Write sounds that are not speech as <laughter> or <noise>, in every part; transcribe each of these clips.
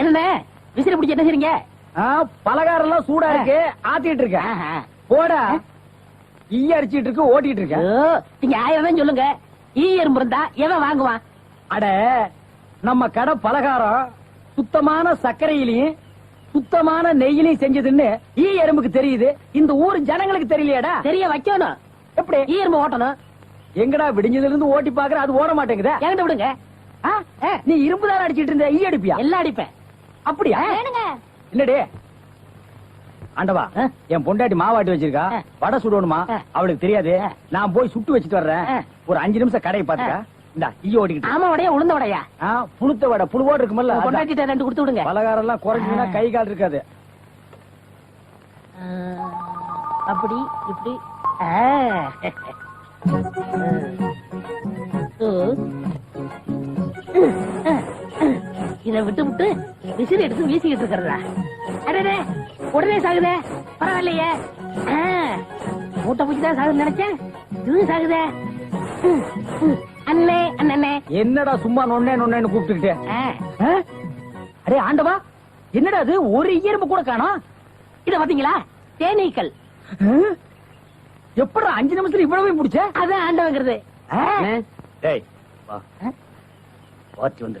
என்னண்ணே விசிறி பிடிச்சி என்ன செய்றீங்க? பலகாரம் எல்லாம் சூடா இருக்கு ஆத்திட்டு இருக்கேன். போடா. ஈ அடிச்சிட்டு இருக்கு ஓட்டிட்டு இருக்கேன். நீங்க ஆயிரம் தான் சொல்லுங்க. ஈ எறும்பு இருந்தா எவன் வாங்குவான்? அட நம்ம கடை பலகாரம் சுத்தமான சர்க்கரையிலையும் சுத்தமான நெய்யிலையும் செஞ்சதுன்னு ஈ எறும்புக்கு தெரியுது. இந்த ஊர் ஜனங்களுக்கு தெரியலையாடா? தெரிய வைக்கணும். எப்படி? ஈ எறும்பு ஓட்டணும். எங்கடா விடிஞ்சதுல இருந்து ஓட்டி பாக்குற அது ஓட மாட்டேங்குதே? என்கிட்ட விடுங்க? நீ இரும்பு தான் அடிச்சிட்டு இருந்த? ஈ அடிப்பியா? எல்லாம் அடிப்பேன். அப்படியா? இல்லடே ஆண்டவா? என் பொண்டாட்டி மாவாட்டி வச்சிருக்கா. வடை சுடணுமா. அவளுக்கு தெரியாது. நான் போய் சுட்டு வச்சிட்டு வர்றேன். ஒரு அஞ்சு நிமிஷம் கடையை பாத்துக்க இந்த ஈ ஓடிக்கிட்டு ஆமா உடைய உளுந்த உடையா? ஆ, புழுத்த வடை புழுவோடு இருக்குமல்ல. கொண்டாட்டிட்ட ரெண்டு கொடுத்து விடுங்க. பலகாரம் எல்லாம் குறைஞ்சுன்னா. கை கால் இருக்காது. அப்படி இப்படி. ஆ. இத விட்டு விட்டு விசிறி எடுத்து வீசிக்கிட்டு இருக்கிறதா? அடடே உடனே சாகுதே. பரவாயில்லையே. ஆ, மூட்டை பூச்சி தான் சாகுதுன்னு நினைச்சேன். இது சாகுதே. அண்ணே அண்ணனே என்னடா சும்மா நொண்ணே நொண்ணேன்னு கூப்பிட்டுக்கிட்டே? அடே ஆண்டவா என்னடா அது ஒரு இயற்பு கூட காணோம். இத பாத்தீங்களா தேனீக்கள். எப்படா அஞ்சு நிமிஷத்துல இவ்வளவு முடிச்ச? அதான் ஆண்டவங்கிறது. டேய் வா. வாட்ச் வந்து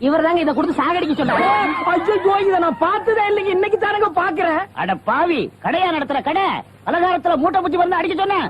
இவர் தாங்க இதை கொடுத்து சாகடிக்க சொன்னாரு ஐயோ இத நான் பார்த்ததே இல்லைங்க இன்னைக்கு தானங்க பாக்குறேன் அட பாவி கடையா நடத்துற கடை பலகாரத்துல மூட்டை பூச்சி வந்து அடிக்க சொன்னேன்.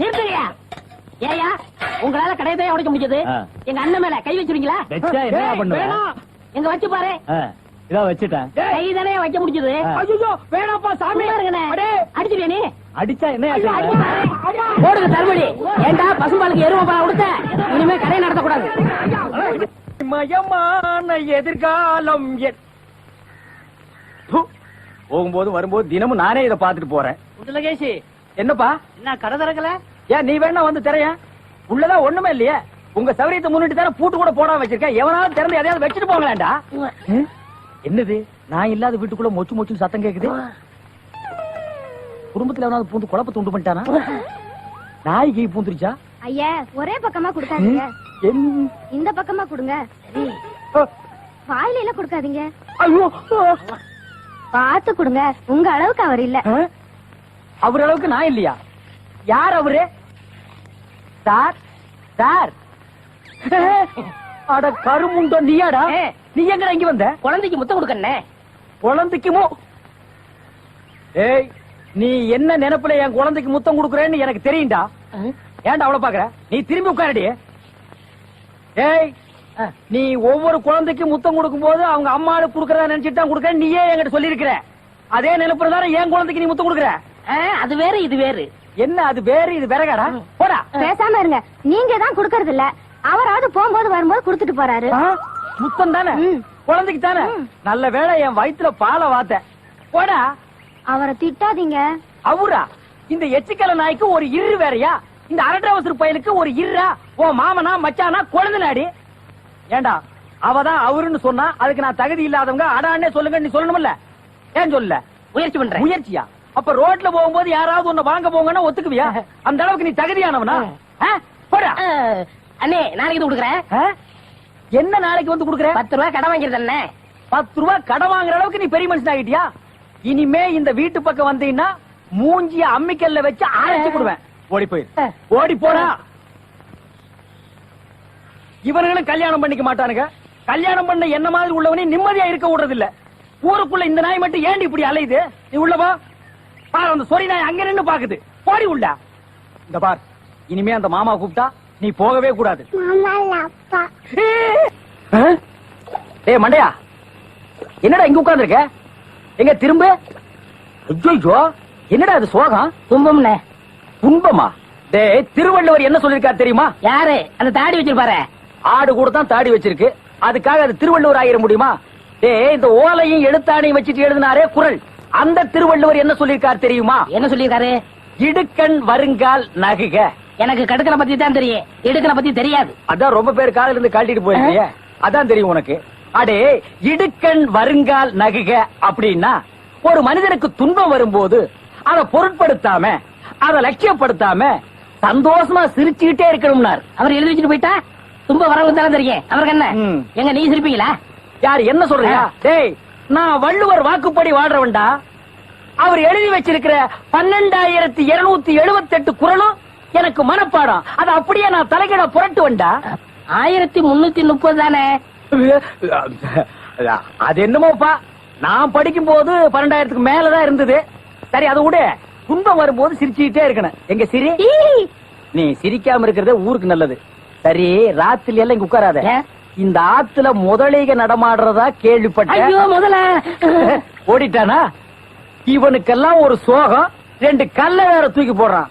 நிறுத்துங்கய்யா. ஏய்யா, உங்களால கடையதான் உடைக்க முடிஞ்சது. எங்க அண்ணன் மேல கை வச்சிருக்கீங்களா ஏய். எங்க வச்சு பாரு இதோ வச்சுட்டேன் கை தானே வைக்க முடிஞ்சது ஐயோ வேணாப்பா சாமி சும்மா அடிச்சா என்ன. போடுங்க தள்ளுபடி. ஏண்டா பசும்பாலுக்கு எருவ பழம் கொடுத்த? இனிமே கடையை நடத்தக்கூடாது. மயமான எதிர்காலம். போகும்போது வரும்போது தினமும் நானே இதை பார்த்துட்டு போறேன். குண்டலகேசி என்னப்பா? என்ன கடை திறக்கல? ஏன் நீ வேணா வந்து திரைய? உள்ளதான் ஒண்ணுமே இல்லையே. உங்க சௌரியத்தை முன்னிட்டு தானே பூட்டு கூட போடாம வச்சிருக்கேன். எவனாவது திறந்து எதையாவது வச்சுட்டு போங்களேன்டா என்னது? நான் இல்லாத வீட்டுக்குள்ள மொச்சு மொச்சு சத்தம் கேக்குது? குடும்பத்துல எவனாவது பூந்து குழப்பத்தை உண்டு பண்ணிட்டானா? நாய்க்கு பூந்துருச்சா? ஐயா ஒரே பக்கமா கொடுக்காதீங்க. என்- இந்த பக்கமா கொடுங்க. வாயில எல்லாம் கொடுக்காதீங்க. ஐயோ பார்த்து கொடுங்க. உங்க அளவுக்கு அவர் இல்ல? அவர் அளவுக்கு நான் இல்லையா? யார் அவரு? சார்? சார். அட கருமுண்டோ நீயாடா. நீ எங்கடா இங்க வந்த? குழந்தைக்கு முத்தம் கொடுக்கண்ணே குழந்தைக்குமோ ஏய் நீ என்ன நினைப்புல என் குழந்தைக்கு முத்தம் கொடுக்குறேன்னு எனக்கு தெரியும்டா. ஏன்டா அவ்வளவு பாக்குற நீ திரும்பி உட்காரடி. ஏய் நீ ஒவ்வொரு குழந்தைக்கும் முத்தம் கொடுக்கும் போது அவங்க அம்மாவுக்கு கொடுக்கறதா நினைச்சிட்டு தான் கொடுக்கற நீயே என்கிட்ட சொல்லியிருக்கிற. அதே நினைப்புல தானே என் குழந்தைக்கு நீ முத்தம் கொடுக்குற? அது வேறு இது வேறு. என்ன அது வேறு இது விறகாடா? போடா. பேசாம இருங்க. நீங்க தான் கொடுக்கறது இல்ல அவராவது போகும்போது வரும்போது கொடுத்துட்டு போறாரு? முத்தம் தானே. குழந்தைக்கு தானே? நல்ல வேளை என் வயித்துல பாலை வாத்த. போடா. அவரை திட்டாதீங்க. அவரா? இந்த எச்சிக்கல நாய்க்கு ஒரு இரு வேறயா? இந்த அரட்டவசர் பயலுக்கு ஒரு இருரா ஓ மாமனா மச்சானா குழந்தைனாடி ஏண்டா அவதான் அவருன்னு சொன்னா அதுக்கு நான் தகுதி இல்லாதவங்க அடான்னே சொல்லுங்க நீ சொல்லணும்ல ஏன் சொல்லல? முயற்சி பண்றேன். முயற்சியா? அப்ப ரோட்ல போகும்போது யாராவது உன்னை வாங்க போங்கன்னா ஒத்துக்குவியா? அந்த அளவுக்கு நீ தகுதியானவனா? ஆ? போடா. அண்ணே நாளைக்கு கொடுக்குறேன்? என்ன நாளைக்கு வந்து குடுக்குற? பத்து ரூபாய் கடன் வாங்கிருது அண்ணே. பத்து ரூபாய் கடன் வாங்குற அளவுக்கு நீ பெரிய மனுஷன் ஆகிட்டியா இனிமே இந்த வீட்டு பக்கம் வந்தீங்கன்னா மூஞ்சிய அம்மிக்கல்ல வச்சு அரைச்சு விடுவேன் ஓடி போயிரு. ஓடி போடா. இவர்களும் கல்யாணம் பண்ணிக்க மாட்டானுங்க. கல்யாணம் பண்ண என்ன மாதிரி உள்ளவனே நிம்மதியா இருக்க விடுறது இல்ல ஊருக்குள்ள இந்த நாய் மட்டும் ஏண்டி இப்படி அலையுது? நீ உள்ள வா. பாரு அந்த சொறி நாய் அங்க நின்னு பாக்குது. போடி உள்ள. இந்த பார். இனிமே அந்த மாமா கூப்பிட்டா நீ போகவே கூடாது? டேய் மண்டையா. என்னடா இங்க உட்கார்ந்திருக்க? எங்க திரும்ப? ஐயோ என்னடா அது சோகம்? துன்பம்ண்ணே துன்பமா டேய் திருவள்ளுவர் என்ன சொல்லிருக்காரு தெரியுமா? யாரு? அந்த தாடி வச்சிருப்பாரு. ஆடு கூட தான் தாடி வச்சிருக்கு. அதுக்காக அது திருவள்ளுவர் ஆகிட முடியுமா? டேய் இந்த ஓலையும் எழுத்தாணையும் வச்சுட்டு எழுதினாரே குரல். அந்த திருவள்ளுவர் என்ன சொல்லிருக்காரு தெரியுமா? என்ன சொல்லியிருக்காரு இடுக்கண் வருங்கால் நகுக. எனக்கு கடுக்கலை பத்தி தான் தெரியும். இடுக்கலை பத்தி தெரியாது. அதான் ரொம்ப பேர் காலையில இருந்து கழட்டிட்டு போயிருக்கீங்க அதான் தெரியும் உனக்கு. அடே இடுக்கண் வருங்கால் நகுக அப்படின்னா ஒரு மனிதனுக்கு துன்பம் வரும்போது அதை பொருட்படுத்தாம அதை லட்சியப்படுத்தாம சந்தோஷமா சிரிச்சுக்கிட்டே இருக்கணும்னார். அவர் எழுதி வச்சுட்டு போயிட்டா? துன்ப வரவு தானே தெரியும். அவருக்கு என்ன. எங்க நீ சிரிப்பீங்களா? யார் என்ன சொல்றீங்க? டேய் நான் வள்ளுவர் வாக்குப்படி வாழ்றவன்டா அவர் எழுதி வச்சிருக்கிற பன்னெண்டாயிரத்தி இருநூத்தி எழுபத்தி எட்டு குரலும் எனக்கு மனப்பாடம். அதை அப்படியே நான் தலைகிட புரட்டுவன்டா. ஆயிரத்தி முன்னூத்தி முப்பது தானே? அது என்னமோப்பா நான் படிக்கும் போது பன்னெண்டாயிரத்துக்கு மேலதான் இருந்தது. சரி அதை விட. துன்பம் வரும்போது சிரிச்சுக்கிட்டே இருக்கணும். எங்க சிரி? நீ சிரிக்காம இருக்கிறதே ஊருக்கு நல்லது. சரி ராத்திரி எல்லாம் இங்க உட்காராத? இந்த ஆத்துல முதலைக நடமாடுறதா கேள்விப்பட்டேன் முதல்ல ஓடிட்டானா? இவனுக்கெல்லாம் ஒரு சோகம் ரெண்டு கல்ல வேற தூக்கி போடுறான்.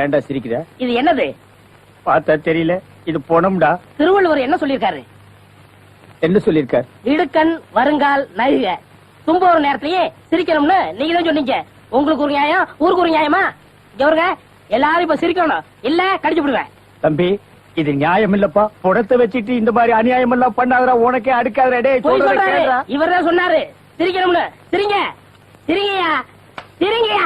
ஏன்டா சிரிக்கிற? இது என்னது? பார்த்தா தெரியல. இது பொணம்டா. திருவள்ளுவர் என்ன சொல்லியிருக்காரு? என்ன சொல்லிருக்கார் இடுக்கண் வருங்கால் நகுக துன்ப ஒரு நேரத்திலேயே சிரிக்கணும்னு நீங்க தான் சொன்னீங்க. உங்களுக்கு ஒரு நியாயம் ஊருக்கு ஒரு நியாயமா? இங்க வருங்க எல்லாரும் இப்ப சிரிக்கணும். இல்ல கடிச்சு விடுவேன். தம்பி இது நியாயம் இல்லப்பா புடத்தை வச்சிட்டு இந்த மாதிரி அநியாயம் எல்லாம் பண்ணாதடா உனக்கே அடுக்காதடா. டேய் போய் சொல்றத சொல்றாரு. கேளுடா. இவர் தான் சொன்னாரு. சிரிக்கணும்னு சிரிங்க. சிரிங்கயா சிரிங்கயா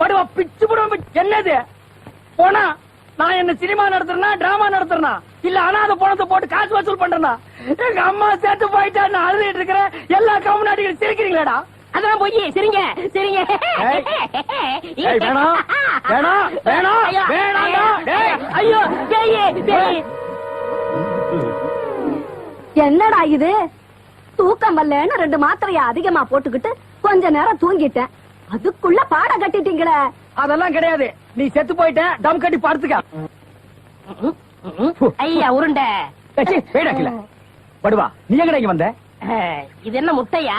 படுவா, பிச்சு புடுவா, என்னது? போனா நான் என்ன சினிமா நடத்துறேனா டிராமா நடத்துறேனா? இல்ல அனாத பணத்தை போட்டு காசு வசூல் பண்றேனா? எங்க அம்மா சேர்த்து போயிட்டா நான் அழுதுட்டு இருக்கிறேன் எல்லா கம்முனாட்டிகள் சிரிக்கிறீங்களாடா? அதான் போய் சிரிங்க சிரிங்க. ஏய். ஏய், வேணாம், வேணாம், வேணாம், ஐயோ, என்னடா இது? தூக்கம் வரலன்னு ரெண்டு மாத்திரைய அதிகமா போட்டுக்கிட்டு கொஞ்ச நேரம் தூங்கிட்டேன். அதுக்குள்ள பாட கட்டிட்டீங்களே. அதெல்லாம் கிடையாது. நீ செத்து போயிட்ட டம் கட்டி பார்த்துக்க ஐயா உருண்டை. படுவா. நீ எங்கடா இங்க வந்த? இது என்ன முட்டையா?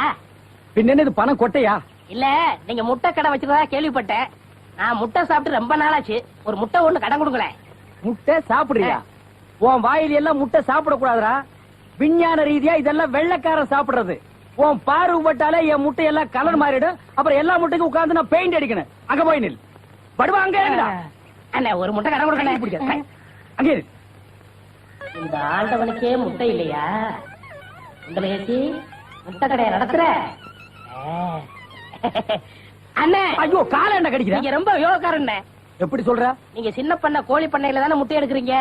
பின்ன இது பணம் கொட்டையா? இல்ல நீங்க முட்டை கடை வச்சிருந்தா கேள்விப்பட்டேன். நான் முட்டை சாப்பிட்டு ரொம்ப நாளாச்சு. ஒரு முட்டை ஒண்ணு கடன் கொடுங்களேன். முட்டை சாப்பிடுறியா? உன் வாயில எல்லாம் முட்டை சாப்பிட கூடாதுடா விஞ்ஞான ரீதியா இதெல்லாம் வெள்ளைக்காரன் சாப்பிடுறது. உன் பார்வை பட்டாலே என் முட்டை எல்லாம் கலர் மாறிடும். அப்புறம் எல்லா முட்டைக்கும் உட்கார்ந்து நான் பெயிண்ட் அடிக்கணும். அங்க போய் நில். படுவா அங்க. அண்ணே ஒரு முட்டை கடன். கொடுக்கணும் அங்க. இந்த ஆண்டவனுக்கே முட்டை இல்லையா? முட்டை கடையை நடத்துற. அண்ணே. ஐயோ காலை என்ன கடிக்கிற? நீங்க ரொம்ப யோகக்காரண்ணே எப்படி சொல்ற? நீங்க சின்ன பண்ண கோழி பண்ணையில தானே முட்டை எடுக்கிறீங்க?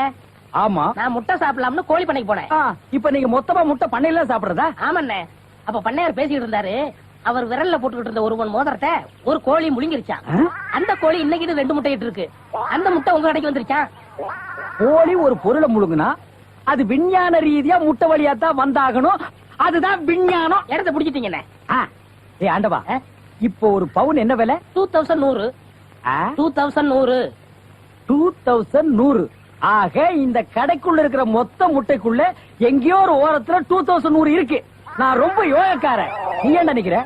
ஆமா. நான் முட்டை சாப்பிடலாம்னு கோழி பண்ணைக்கு போனேன். இப்ப நீங்க மொத்தமா முட்டை பண்ணையில சாப்பிடுறதா? ஆமாண்ணே. அப்ப பண்ணையார் பேசிட்டு இருந்தாரு. அவர் விரல்ல போட்டுக்கிட்டு இருந்த ஒருவன் மோதிரத்தை ஒரு கோழி முழுங்கிருச்சான்? அந்த கோழி இன்னைக்கு ரெண்டு முட்டையிட்டு இருக்கு. அந்த முட்டை உங்க கடைக்கு வந்துருச்சான் கோழி ஒரு பொருளை முழுங்குனா அது விஞ்ஞான ரீதியா முட்டை வழியா தான் வந்தாகணும். அதுதான் விஞ்ஞானம். இடத்த பிடிச்சிட்டீங்கண்ணே. ஏய் ஆண்டவா இப்போ ஒரு பவுன் என்ன விலை? டூ தௌசண்ட் நூறு. டூ தௌசண்ட் நூறு. டூ தௌசண்ட் நூறு. ஆக இந்த கடைக்குள்ள இருக்கிற மொத்த முட்டைக்குள்ள எங்கேயோ ஒரு ஓரத்துல டூ தௌசண்ட் நூறு இருக்கு. நான் ரொம்ப யோகக்காரன். நீ என்ன நினைக்கிற?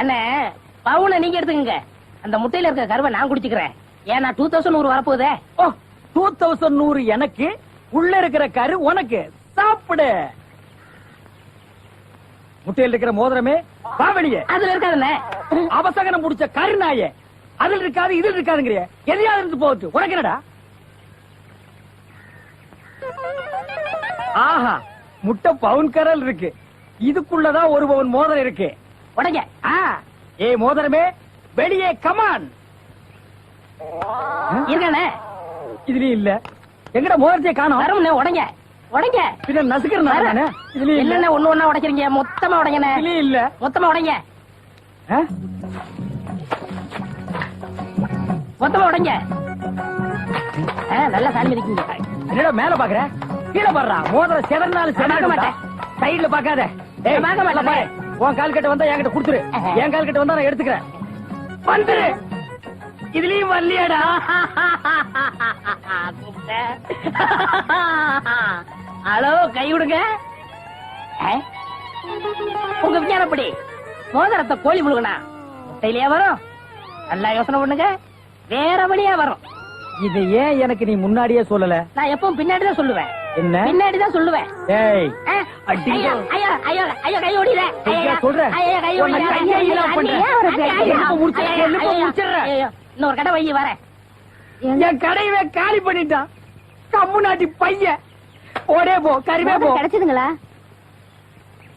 அண்ணே பவுனை நீங்க எடுத்துக்கங்க. அந்த முட்டையில இருக்க கருவை நான் குடிச்சுக்கிறேன். ஏன்னா டூ தௌசண்ட் நூறு வரப்போகுதே. ஓ டூ தௌசண்ட் நூறு எனக்கு. உள்ள இருக்கிற கரு உனக்கு. சாப்பிடு. முட்டையில் இருக்கிற மோதிரமே வா வெளியே அதுல இருக்காதுண்ணே அவசகனம் முடிச்ச கருநாயே. அதில் இருக்காது இதில் இருக்காதுங்கிறிய. எதையாவது இருந்து போகுது உனக்கு என்னடா? ஆஹா முட்டை பவுன் கரல் இருக்கு. இதுக்குள்ளதான் ஒரு பவுன் மோதிரம் இருக்கு. உடைங்க. ஏய் மோதிரமே வெளியே கமான் இருக்கண்ணே இதுலயும் இல்ல. எங்கட மோதிரத்தை காணோம்? உடைங்க. உடைங்க. பின்ன நசுக்கிறேன் நானு இதுலயும் இல்ல. ஒண்ணு ஒண்ணா உடைக்கிறீங்க? மொத்தமா உடைங்கண்ணே. இதுலயும் இல்ல. மொத்தமா உடைங்க? மொத்தமா உடைங்க. நல்லா சாமி இருக்கீங்க என்னடா மேல பாக்குற? கீழே பாடுறா. மோதிரம் செதறினாலும் செதற மாட்டேன். சைடுல பாக்காத. இல்ல. உன் கால் கட்ட வந்தா என்கிட்ட கொடுத்துரு. என் கால் கட்ட வந்தா நான் எடுத்துக்கிறேன். வந்துரு. இதுலயும் வரலையாடா <laughs> <laughs> ஹலோ கை விடுங்க? உங்க விஞ்ஞானப்படி மோதிரத்தை கோழி முழுகனா? முட்டையிலேயே வரும். நல்லா யோசனை பண்ணுங்க. வேற வழியா வரும். இது ஏன் எனக்கு நீ முன்னாடியே சொல்லல? நான் எப்பவும் பின்னாடி தான் சொல்லுவேன். என்ன? பின்னாடி தான் சொல்லுவேன். ஏய். ஐயோ, ஐயோ, ஐயோ, ஐயோ, கை. ஐயா, ஐயோ, சொல்றேன். ஐயோ, கை பண்றேன். இன்னொரு கடை வை வரேன். என் கடையவே காலி பண்ணிட்டான். கம்மு நாட்டி பையன். ஓடே போ கருவே போ. கிடைச்சதுங்களா?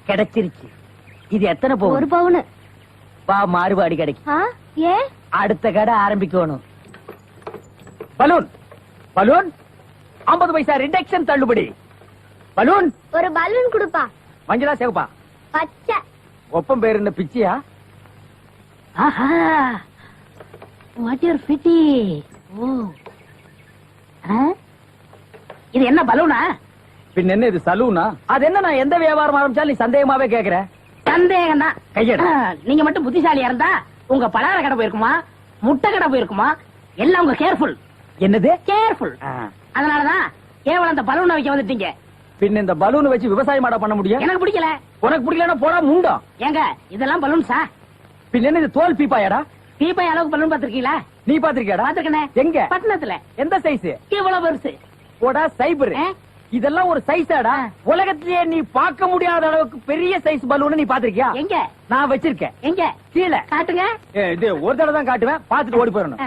கிடைச்சிருச்சு. இது எத்தனை ஒரு போகும் பவுனு. வா மாறுபாடி கிடைக்கும். ஏன் அடுத்த கடை ஆரம்பிக்கணும். பலூன். பலூன். 50 பைசா ரிடக்ஷன் தள்ளுபடி. பலூன். ஒரு பலூன் கொடுப்பா. மஞ்சளா சேவப்பா? பச்சை. ஒப்பம் பேர் என்ன பிச்சியா? ஆஹா. வாட் யூர் பிட்டி ஓ. ஆ? இது என்ன பலூனா? பின் என்ன இது சலூனா? அது என்ன நான் எந்த வியாபாரம் ஆரம்பிச்சாலும் நீ சந்தேகமாவே கேக்குற? சந்தேகம் தான் கையெடு. நீங்க மட்டும் புத்திசாலியா இருந்தா உங்க பலகார கடை போயிருக்குமா? முட்டை கடை போயிருக்குமா? எல்லாம் உங்க கேர்ஃபுல் என்னது? கேர்ஃபுல். அதனாலதான் கேவலம் அந்த பலூனை வைக்க வந்துட்டீங்க. பின் இந்த பலூன் வச்சு விவசாயம் மாட பண்ண முடியும்? எனக்கு பிடிக்கல. உனக்கு பிடிக்கலன்னா போடா முண்டம் ஏங்க இதெல்லாம் பலூன் சா பின் என்ன இது தோல் பீப்பாயாடா? பீப்பை அளவுக்கு பலூன் பாத்திருக்கீங்களா நீ பாத்திருக்கியாடா பாத்துருக்கனே எங்க? பட்டணத்துல. எந்த சைஸ் இவ்வளவு பெருசு. போடா சைபர்? இதெல்லாம் ஒரு சைஸாடா உலகத்திலேயே நீ பார்க்க முடியாத அளவுக்கு பெரிய சைஸ் பலூன் நீ பாத்திருக்கியா எங்க? நான் வச்சிருக்கேன். எங்க? கீழே. காட்டுங்க. இது ஒரு தடவை தான் காட்டுவேன். பாத்துட்டு ஓடி போயிடணும்.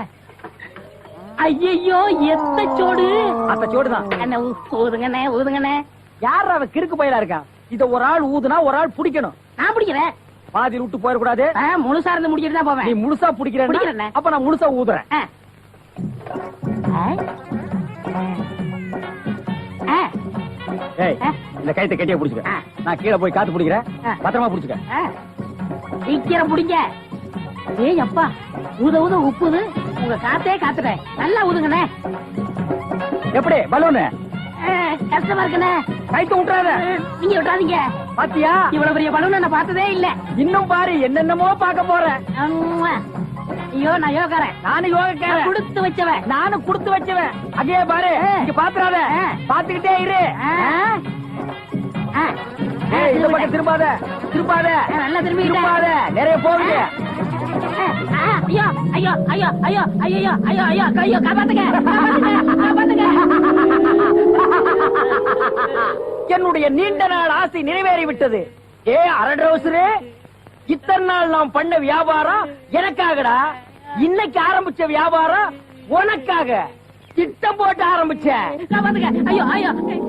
ஐயோ எத்த சோடு. அத்த சோடுதான் ஊ- ஊதுங்கண்ணே ஊதுங்கண்ணே. யார் அவ கிறுக்கு பயிலா இருக்கான் இத ஒரு ஆள் ஊதுனா ஒரு ஆள் பிடிக்கணும். நான் பிடிக்கிறேன். பாதி விட்டு போயிடக்கூடாது. முழுசா இருந்து முடிச்சிட்டு தான் நீ போவேன் முழுசா பிடிக்கிறேன்னா பிடிக்கிறேனே. அப்ப நான் முழுசா ஊதுறேன். ஏய். இந்த கைத்தை கட்டியா புடிச்சுக்க. நான் கீழே போய் காத்து பிடிக்கிறேன். பத்திரமா புடிச்சுக்க. சீக்கிரம் பிடிங்க. ஏய் அப்பா ஊத ஊத உப்புது. உங்க காத்தே காத்துறேன் நல்லா ஊதுங்கண்ணே. எப்படி பலூனு? கஷ்டமா இருக்குண்ணே. கைத்து விட்டுறாத நீங்க விட்டுறாதீங்க. பாத்தியா? இவ்வளவு பெரிய பலூன் நான் பார்த்ததே இல்ல. இன்னும் பாரு என்னென்னமோ பார்க்க போறேன். ஐயோ நான் யோகாரன். நானும் யோகக்காரன். கொடுத்து வச்சவன். நானும் கொடுத்து வச்சவன். அதே பாரு. இங்க பாத்துறாத. பாத்துக்கிட்டே இரு. இந்த பக்கம். திரும்பாத. திரும்பாத. நல்லா திரும்பிட்டேன். திரும்பாத. நிறைய போகுது. ஐயோ ஐயோ ஐயோ ஐயோ ஐயோ ஐயோ ஐயோ ஐயோ காப்பாத்துங்க, காப்பாத்துங்க. என்னுடைய நீண்ட நாள் ஆசை நிறைவேறி விட்டது ஏ அரடரோசரே இத்தனை நாள் நாம் பண்ண வியாபாரம் எனக்காகடா. இன்னைக்கு ஆரம்பிச்ச வியாபாரம் உனக்காக. திட்டம் போட்டு ஆரம்பிச்சேன்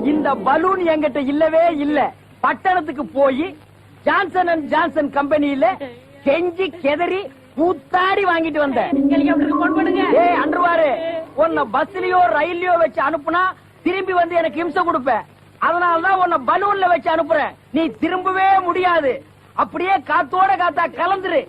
இந்த பலூன் என்கிட்ட இல்லவே இல்ல. பட்டணத்துக்கு போய் ஜான்சன் அண்ட் ஜான்சன் கம்பெனியில கெஞ்சி கெதறி கூத்தாடி வாங்கிட்டு வந்தேன் அன்றுவாரு உன்னை பஸ்லயோ ரயில்லயோ வச்சு அனுப்புனா திரும்பி வந்து எனக்கு இம்சை கொடுப்ப. அதனாலதான் உன்னை பலூன்ல வச்சு அனுப்புறேன். நீ திரும்பவே முடியாது. அப்படியே காத்தோட காத்தா கலந்துரு.